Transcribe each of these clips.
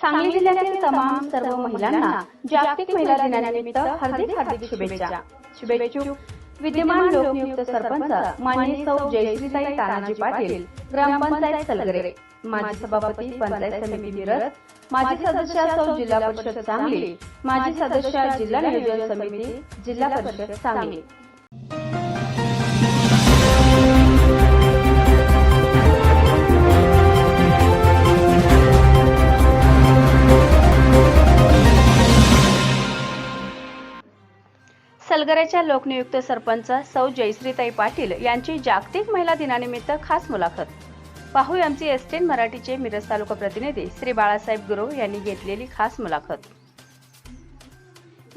सांगली जिल्ह्यातील तमाम सर्व महिलांना जागतिक महिला दिनानिमित्त हार्दिक हार्दिक शुभेच्छा. शुभेच्छुक विद्यमान लोकनियुक्त सरपंच माननीय सौ जयश्रीताई तानाजी पाटील ग्रामपंचायत सलगरे माजी सभापती पंचायत समिती मिरज माजी सदस्य सौ जिल्हा परिषद सांगली माजी सदस्य जिल्हा नियोजन समिती जिल्हा परिषद सांगली. हलगऱ्याच्या लोकनियुक्त सरपंच सौ जयश्रीताई पाटील यांची जागतिक महिला दिनानिमित्त खास मुलाखत. पाहूया आमचे एसटेन मराठीचे मिरज तालुका प्रतिनिधी श्री बाळासाहेब गुरव यांनी घेतलेली खास मुलाखत.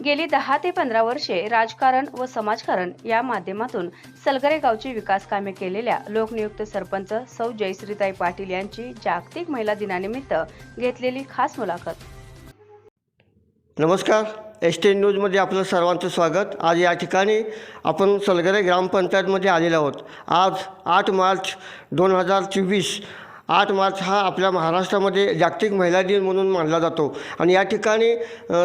गेली दहा ते पंधरा वर्षे राजकारण व समाजकारण या माध्यमातून सलगरे गावची विकास कामे केलेल्या लोकनियुक्त सरपंच सौ जयश्रीताई पाटील यांची जागतिक महिला दिनानिमित्त घेतलेली खास मुलाखत. नमस्कार. एस टी न्यूजमध्ये आपलं सर्वांचं स्वागत. आज या ठिकाणी आपण सलगरे ग्रामपंचायतमध्ये आलेलो आहोत. आज आठ मार्च दोन हजार चोवीस आठ मार्च हा आपल्या महाराष्ट्रामध्ये जागतिक महिला दिन म्हणून मानला जातो. आणि या ठिकाणी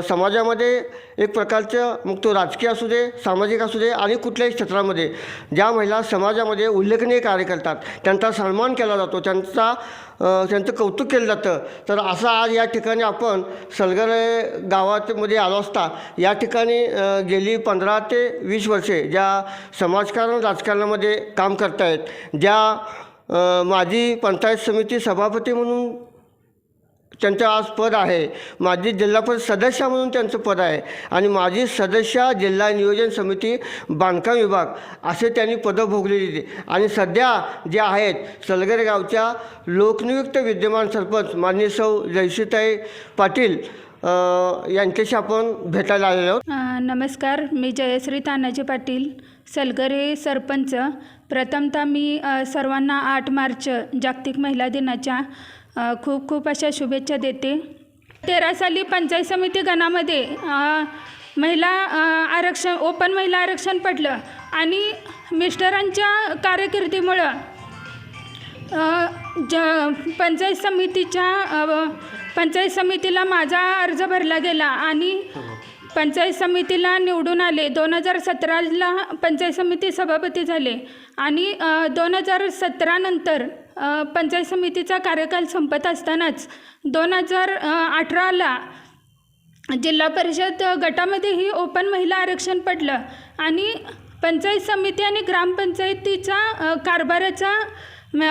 समाजामध्ये एक प्रकारचं मग तो राजकीय असू दे सामाजिक असू दे आणि कुठल्याही क्षेत्रामध्ये ज्या महिला समाजामध्ये उल्लेखनीय कार्य करतात त्यांचा सन्मान केला जातो त्यांचा त्यांचं कौतुक केलं जातं. तर असं आज या ठिकाणी आपण सलगरे गावामध्ये आलो असता या ठिकाणी गेली पंधरा ते वीस वर्षे ज्या समाजकारण राजकारणामध्ये काम करतायत ज्या माझी माजी पंचायत समिती सभापती म्हणून त्यांचं आज पद आहे. माजी जिल्हा परिषद सदस्य म्हणून त्यांचं पद आहे. आणि माजी सदस्य जिल्हा नियोजन समिती बांधकाम विभाग असे त्यांनी पदं भोगलेली आणि सध्या जे आहेत सलगरे गावच्या लोकनियुक्त विद्यमान सरपंच माननीय सौ जयश्रीताई पाटील यांच्याशी आपण भेटायला आलेलो आहोत. नमस्कार मी जयश्री तानाजी पाटील. सलगरे सरपंच प्रथमतः मी सर्वांना आठ मार्च जागतिक महिला दिनाच्या खूप खूप अशा शुभेच्छा देते. तेरा साली पंचायत समिती गणामध्ये महिला आरक्षण ओपन महिला आरक्षण पडलं आणि मिस्टरांच्या कारकिर्दीमुळं ज पंचायत समितीच्या पंचायत समितीला माझा अर्ज भरला गेला आणि पंचायत समितीला निवडून आले. दोन हजार सतराला पंचायत समिती सभापती झाले. आणि दोन हजार सतरानंतर पंचायत समितीचा कार्यकाल संपत असतानाच दोन हजार अठराला जिल्हा परिषद गटामध्येही ओपन महिला आरक्षण पडलं. आणि पंचायत समिती आणि ग्रामपंचायतीचा कारभाराचा म,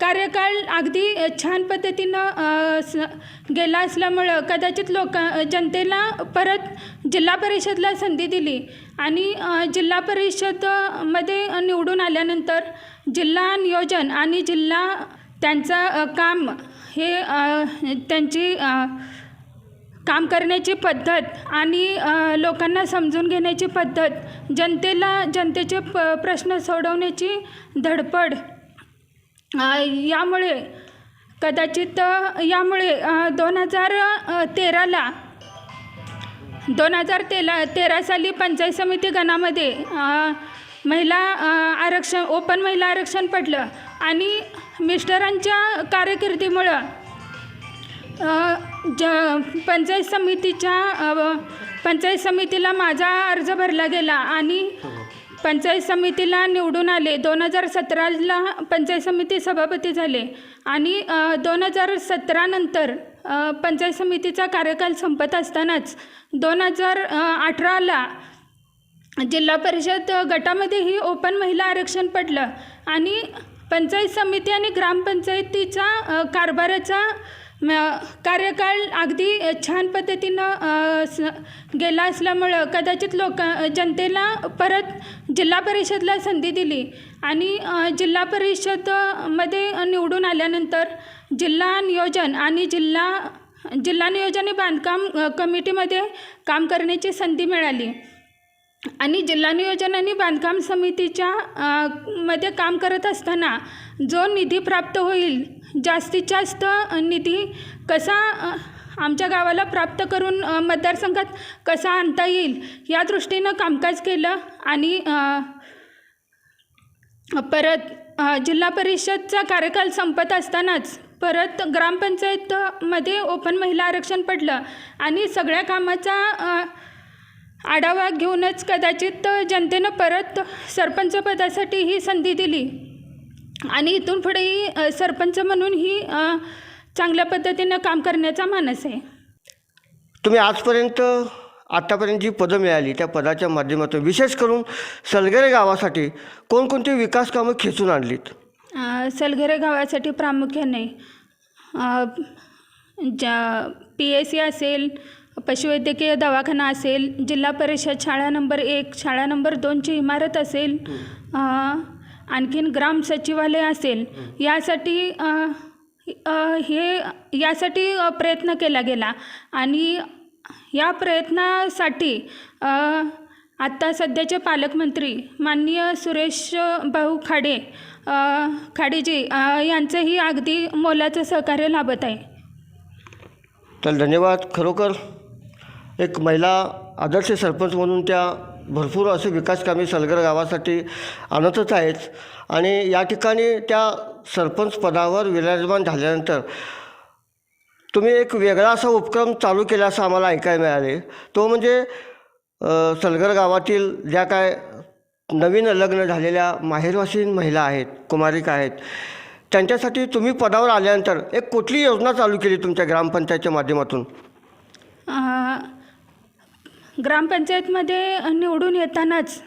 कार्यकाळ अगदी छान पद्धतीनं स गेला असल्यामुळं कदाचित लोक जनतेला परत जिल्हा परिषदला संधी दिली आणि जिल्हा परिषदमध्ये निवडून आल्यानंतर जिल्हा नियोजन आणि जिल्हा त्यांचं काम हे त्यांची काम करण्याची पद्धत आणि लोकांना समजून घेण्याची पद्धत जनतेला जनतेचे प प्रश्न सोडवण्याची धडपड यामुळे कदाचित यामुळे दोन हजार तेराला दोन हजार तेला तेरा साली पंचायत समिती गणामध्ये महिला आरक्षण ओपन महिला आरक्षण पडलं आणि मिस्टरांच्या कारकिर्दीमुळं ज पंचायत समितीच्या पंचायत समितीला माझा अर्ज भरला गेला आणि पंचायत समितीला निवडून आले. दोन हजार सतराला पंचायत समिती सभापती झाले. आणि दोन हजार सतरानंतर पंचायत समितीचा कार्यकाल संपत असतानाच दोन हजार अठराला जिल्हा परिषद गटामध्येही ओपन महिला आरक्षण पडलं. आणि पंचायत समिती आणि ग्रामपंचायतीचा कारभाराचा कार्यकाळ अगदी छान पद्धतीनं स गेला असल्यामुळं कदाचित लोक जनतेला परत जिल्हा परिषदला संधी दिली आणि जिल्हा परिषदमध्ये निवडून आल्यानंतर जिल्हा नियोजन आणि जिल्हा जिल्हा नियोजन आणि बांधकाम कमिटीमध्ये काम करण्याची संधी मिळाली. आणि जिल्हा नियोजन आणि बांधकाम समितीच्या मध्ये काम करत असताना जो निधी प्राप्त होईल जास्तीत जास्त निधी कसा आमच्या गावाला प्राप्त करून मतदारसंघात कसा आणता येईल या दृष्टीनं कामकाज केलं आणि परत जिल्हा परिषदचा कार्यकाल संपत असतानाच परत ग्रामपंचायतमध्ये ओपन महिला आरक्षण पडलं आणि सगळ्या कामाचा आढावा घेऊनच कदाचित जनतेनं परत सरपंच पदासाठी ही संधी दिली. आणि इथून पुढेही अ, सरपंच म्हणून ही चांगल्या पद्धतीनं काम करण्याचा मानस आहे. तुम्ही आजपर्यंत आत्तापर्यंत जी पदं मिळाली त्या पदाच्या माध्यमातून विशेष करून सलगरे गावासाठी कोणकोणती विकास कामं खेचून आणलीत? सलगरे गावासाठी प्रामुख्याने ज्या पी एस सी असेल पशुवैद्यकीय दवाखाना असेल जिल्हा परिषद शाळा नंबर एक शाळा नंबर दोनची इमारत असेल आणखीन ग्राम सचिवालय असेल यासाठी हे यासाठी प्रयत्न केला गेला. आणि या प्रयत्नासाठी आत्ता सध्याचे पालकमंत्री माननीय सुरेश भाऊ खाडे खाडेजी यांचंही अगदी मोलाचं सहकार्य लाभत आहे. तर धन्यवाद. खरोखर एक महिला आदर्श सरपंच म्हणून त्या भरपूर असे विकास कामे सलगर गावासाठी आणतच आहेत. आणि या ठिकाणी त्या सरपंच पदावर विराजमान झाल्यानंतर तुम्ही एक वेगळा असा उपक्रम चालू केला असं आम्हाला ऐकायला मिळाले. तो म्हणजे सलगर गावातील ज्या काय नवीन लग्न झालेल्या माहेरवासीन महिला आहेत कुमारिका आहेत त्यांच्यासाठी तुम्ही पदावर आल्यानंतर एक कुठली योजना चालू केली तुमच्या ग्रामपंचायतच्या माध्यमातून? ग्रामपंचायतमध्ये निवडून येतानाच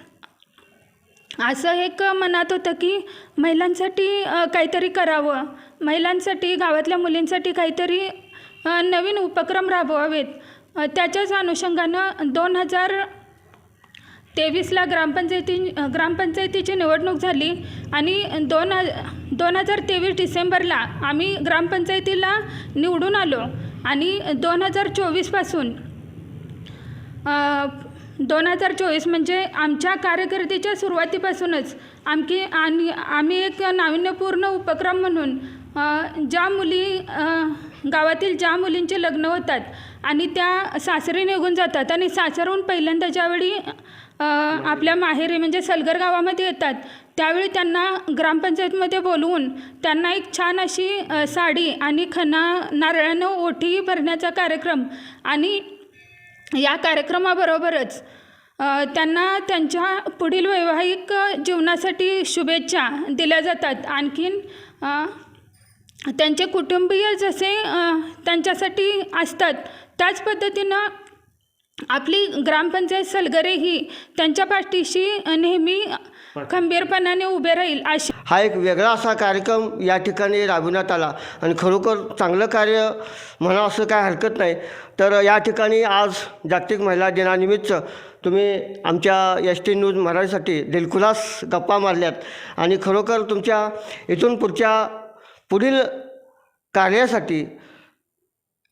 असं एक मनात होतं की महिलांसाठी काहीतरी करावं. महिलांसाठी गावातल्या मुलींसाठी काहीतरी नवीन उपक्रम राबवावेत. त्याच्याच अनुषंगानं दोन हजार तेवीसला ग्रामपंचायती ग्रामपंचायतीची निवडणूक झाली आणि दोन ह दोन हजार तेवीस डिसेंबरला आम्ही ग्रामपंचायतीला निवडून आलो आणि दोन हजार चोवीसपासून दोन हजार चोवीस म्हणजे आमच्या कारकिर्दीच्या सुरुवातीपासूनच आमकी आणि आम्ही एक नाविन्यपूर्ण उपक्रम म्हणून ज्या मुली गावातील ज्या मुलींचे लग्न होतात आणि त्या सासरी निघून जातात आणि सासरहून पहिल्यांदा ज्यावेळी आपल्या माहेरी म्हणजे सलगर गावामध्ये येतात त्यावेळी त्यांना ग्रामपंचायतमध्ये बोलवून त्यांना एक छान अशी साडी आणि खना नारळानं ओठी भरण्याचा कार्यक्रम आणि या कार्यक्रमाबरोबरच त्यांना त्यांच्या पुढील वैवाहिक जीवनासाठी शुभेच्छा दिल्या जातात. आणखीन त्यांचे कुटुंबीय जसे त्यांच्यासाठी असतात त्याच पद्धतीनं आपली ग्रामपंचायत सलगरे ही त्यांच्या पाठीशी नेहमी खंबीरपणाने उभे राहील अशी हा एक वेगळा असा कार्यक्रम या ठिकाणी राबविण्यात आला. आणि खरोखर चांगलं कार्य म्हणा असं काय हरकत नाही. तर या ठिकाणी आज जागतिक महिला दिनानिमित्त तुम्ही आमच्या एस टी न्यूज मराठीसाठी दिलखुलास गप्पा मारल्यात. आणि खरोखर तुमच्या इथून पुढच्या पुढील कार्यासाठी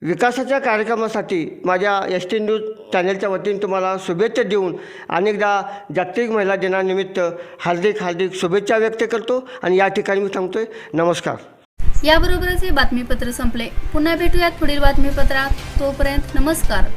विकासाच्या कार्यक्रमासाठी माझ्या एस टी न्यूज चॅनलच्या वतीने तुम्हाला शुभेच्छा देऊन अनेकदा जागतिक महिला दिनानिमित्त हार्दिक हार्दिक शुभेच्छा व्यक्त करतो आणि या ठिकाणी मी सांगतोय नमस्कार. याबरोबरच हे बातमीपत्र संपले. पुन्हा भेटूयात पुढील बातमीपत्रात. तोपर्यंत नमस्कार.